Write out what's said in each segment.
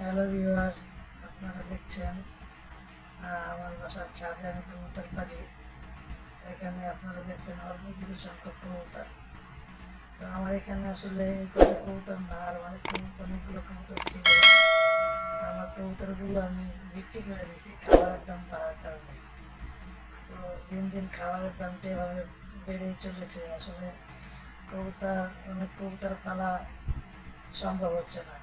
Hello viewers, আপনারা দেখছেন আমার বাসার ছাদে আমি কবুতর পালি। এখানে আপনারা দেখছেন অল্প কিছু সংখ্যক কবুতর। তো আমার এখানে আসলে কবুতর না, আর অনেক অনেকগুলো কবুতর ছিল। আমার কবুতরগুলো আমি বিক্রি করে দিয়েছি, খাবারের দাম বাড়ার কারণে। তো দিন দিন খাবারের দাম যেভাবে বেড়েই চলেছে। আসলে কবুতর, অনেক কবুতর পালা সম্ভব হচ্ছে না।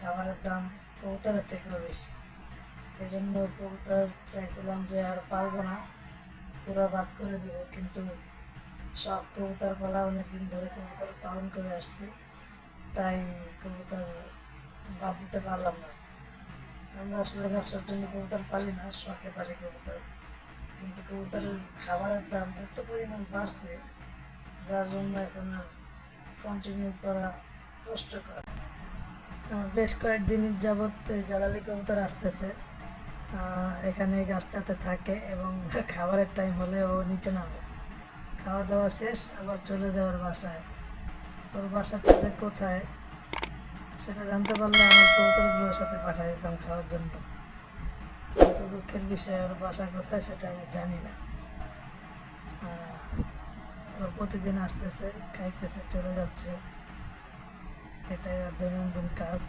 খাবারের দাম কবুতরের থেকেও বেশি। এই জন্য কবুতর চাইছিলাম যে আর পারব না, পুরো বাদ করে দেবো, কিন্তু সব কবুতর পালা, অনেকদিন ধরে কবুতর পালন করে আসছি, তাই কবুতর বাদ দিতে পারলাম না। আমরা আসলে ব্যবসার জন্য কবুতর পালি না, শখে পালি কবুতর। কিন্তু কবুতরের খাবারের দাম এত পরিমাণ বাড়ছে, যার জন্য এখন আর কন্টিনিউ করা কষ্টকর। বেশ কয়েকদিন যাবৎ এই জ্বালালি কবুতর আসতেছে। এখানে গাছটাতে থাকে এবং খাবারের টাইম হলে ও নিচে নামে। খাওয়া দাওয়া শেষ, আবার চলে যাওয়ার বাসায়। ওর বাসাটা যে কোথায়, সেটা জানতে পারলে আমার কবুতরগুলোর সাথে পাঠিয়ে দিতাম খাওয়ার জন্য। কিন্তু দুঃখের বিষয়, ওর বাসা কোথায় সেটা আমি জানি না। প্রতিদিন আসতেছে, খাইতেছে, চলে যাচ্ছে। এটাই ওর দৈনন্দিন কাজ।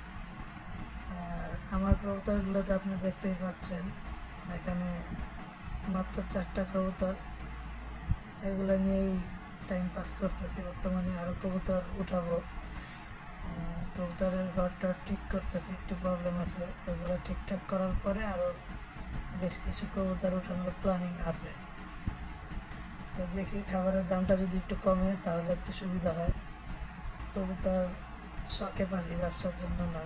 আর আমার কবুতরগুলো তো আপনি দেখতেই পাচ্ছেন। এখানে মাত্র চারটা কবুতর। এগুলো নিয়েই টাইম পাস করতেছি। বর্তমানে আরও কবুতর উঠাবো। কবুতরের ঘরটা ঠিক করতেছি। একটু প্রবলেম আছে। ওগুলো ঠিকঠাক করার পরে আরও বেশ কিছু কবুতর উঠানোর প্ল্যানিং আছে। তো দেখি খাবারের দামটা যদি একটু কমে, তাহলে একটু সুবিধা হয়। কবুতর শখে পালি ব্যবসার জন্য না।